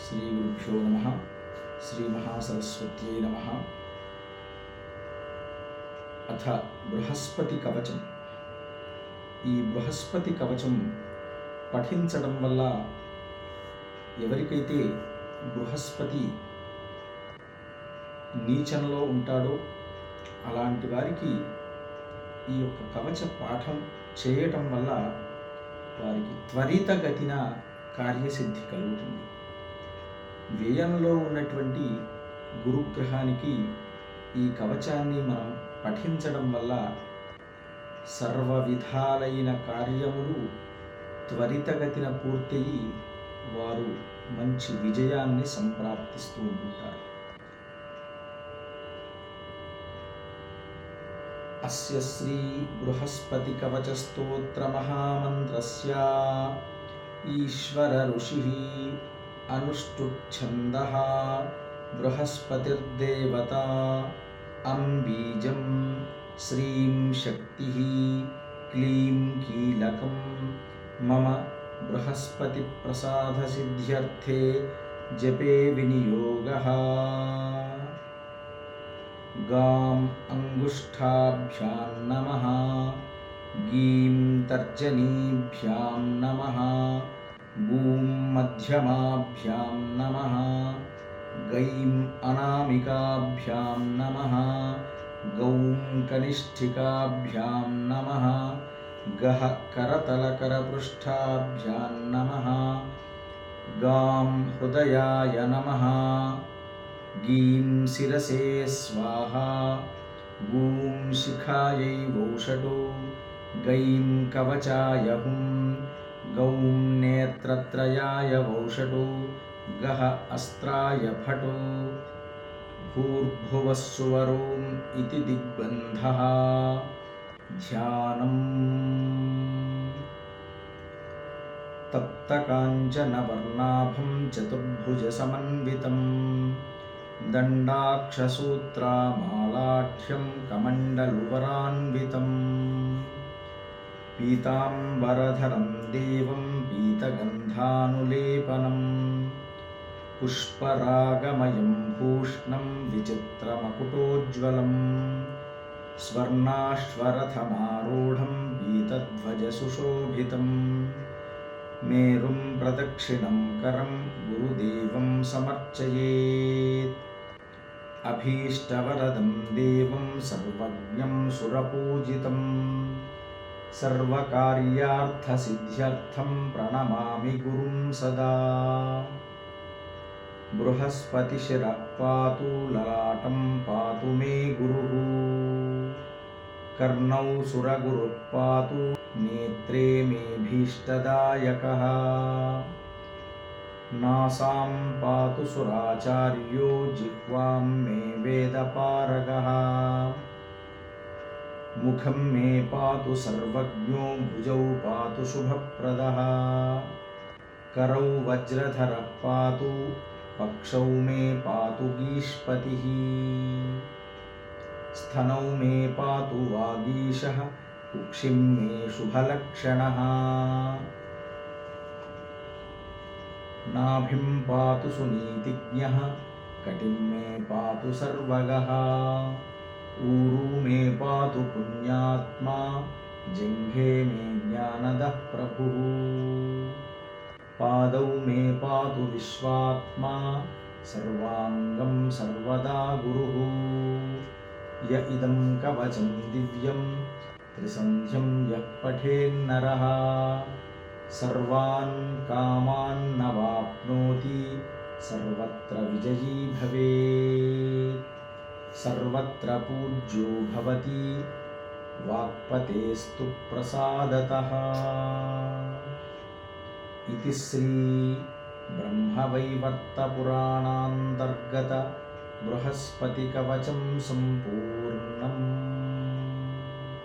శ్రీ గురుభ్యో నమ శ్రీమహాసరస్వత్యై నమ. అథ బృహస్పతి కవచం. ఈ బృహస్పతి కవచం పఠించడం వల్ల ఎవరికైతే బృహస్పతి నీచంలో ఉంటాడో అలాంటి వారికి ఈ యొక్క కవచ పాఠం చేయటం వల్ల వారికి త్వరితగతిన కార్యసిద్ధి కలుగుతుంది. వ్యయంలో ఉన్నటువంటి గురుగ్రహానికి ఈ కవచాన్ని మనం పఠించడం వల్ల సర్వ విధాలైన కార్యములు త్వరితగతిన పూర్తయి వారు మంచి విజయాన్ని సంప్రాప్తిస్తూ ఉంటారు. అస్య శ్రీ బృహస్పతి కవచ స్తోత్ర మహామంత్రస్య ఈశ్వర ఋషి अनुष्टुप्छन्दः बृहस्पतिर्देवता अं बीजं श्रीं शक्तिः क्लीं कीलकं। मम बृहस्पतिप्रसादसिद्ध्यर्थे जपे विनियोगः। गाम् अङ्गुष्ठाभ्यां नमः। गीं तर्जनीभ्यां नमः। गूं मध्यमाभ्यां नमः। गैम् अनामिकाभ्यां नमः। गौं कनिष्ठिकाभ्यां नमः। गः करतलकरपृष्ठाभ्यां नमः। गां हृदयाय नमः। गीं शिरसे स्वाहा। गूं शिखायै वौषटो। गैं कवचाय हुं गौं नेत्रत्रयाय वौषटो गः अस्त्राय फटो भूर्भुवः सुवरोम् इति दिग्बन्धः। ध्यानम्। तप्तकाञ्चनवर्णाभं चतुर्भुजसमन्वितम्। दण्डाक्षसूत्रामालाढ्यं कमण्डलुवरान्वितम् पीताम्बरधरं देवं पीतगन्धानुलेपनम् पुष्परागमयं भूष्णं विचित्रमकुटोज्ज्वलम् स्वर्णाश्वरथमारूढं पीतध्वजसुशोभितम् मेरुं प्रदक्षिणं करं गुरुदेवं समर्चयेत्। अभीष्टवरदं देवं सर्वज्ञं सुरपूजितं सर्वकार्यार्थसिद्ध्यर्थं प्रणमामि गुरुं सदा। बृहस्पतिशिरः पातु ललाटं पातु मे गुरुः। कर्णौ सुरगुरुः पातु नेत्रे मेऽभीष्टदायकः नासां पातु सुराचार्यो जिह्वां मे वेदपारगः मुखं मे पातु सर्वज्ञो भुजौ पातु शुभप्रदः। करौ वज्रधरः पातु, पक्षौ मे पातु गीष्पतिः। स्तनौ मे पातु वागीशः कुक्षिं मे शुभलक्षणः। नाभिं पातु सुनीतिज्ञः, कटिं मे पातु सर्वगः। ऊरू मे पातु पुण्यात्मा जिह्वे मे ज्ञानदः प्रभुः। पादौ मे पातु विश्वात्मा, सर्वाङ्गं सर्वदा गुरुः। य इदं कवचं दिव्यं, त्रिसन्ध्यं यः पठेन्नरः सर्वान् कामान्नवाप्नोति सर्वत्र विजयी भवेत्। सर्वत्र पूज्यो भवति। वाक्पतेस्तु प्रसादतः। इति श्री ब्रह्मवैवर्तपुराणान्तर्गत बृहस्पतिकवचं सम्पूर्णम्